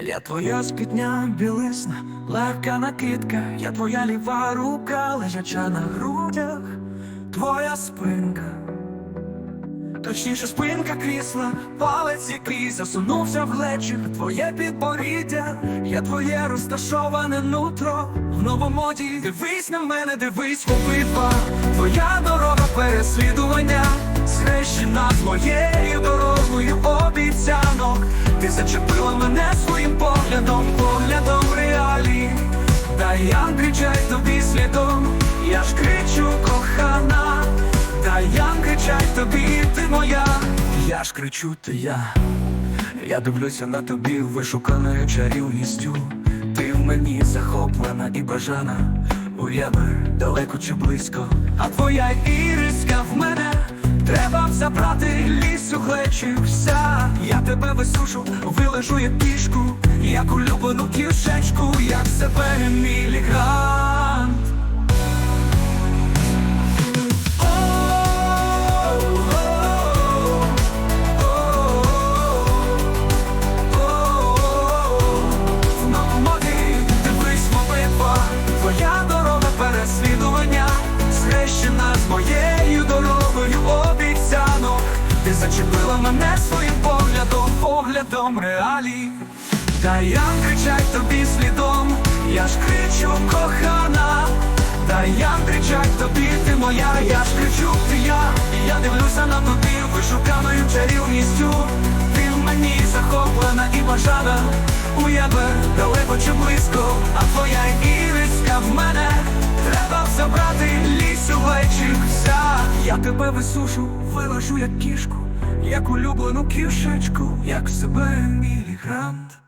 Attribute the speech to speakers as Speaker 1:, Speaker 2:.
Speaker 1: Я твоя спідня білизна, легка накидка, я твоя ліва рука, лежача на грудях, твоя спинка. Точніше спинка крісла, палець який засунувся в глечик, твоє підборіддя, я твоє розташоване нутро. В новомоді. Дивись на мене, дивись обидва, твоя дорога переслідування, схрещена з моєю дорогою зачепила мене своїм поглядом, поглядом реалій. Та я кричай тобі слідом, я ж кричу кохана. Та я кричать тобі, ти моя, я ж кричу, ти я. Я дивлюся на тобі вишуканою чарівністю. Ти в мені захоплена і бажана. Уяви далеко чи близько. А твоя мене забрати лісу глечі вся. Я тебе висушу, вилежу як кішку, як улюблену кішечку, як себе мілігрант. Поглядом, реалій. Та я кричать тобі слідом, я ж кричу кохана. Та я кричать тобі, ти моя, я ж кричу, ти я, і я дивлюся на тобі вишуканою чарівністю. Ти в мені захоплена і бажана, уяви далеко чи близько, а твоя іриска в мене треба забрати лісу вечір вся. Я тебе висушу, виложу як кішку, як улюблену кішечку, як себе мілігрант.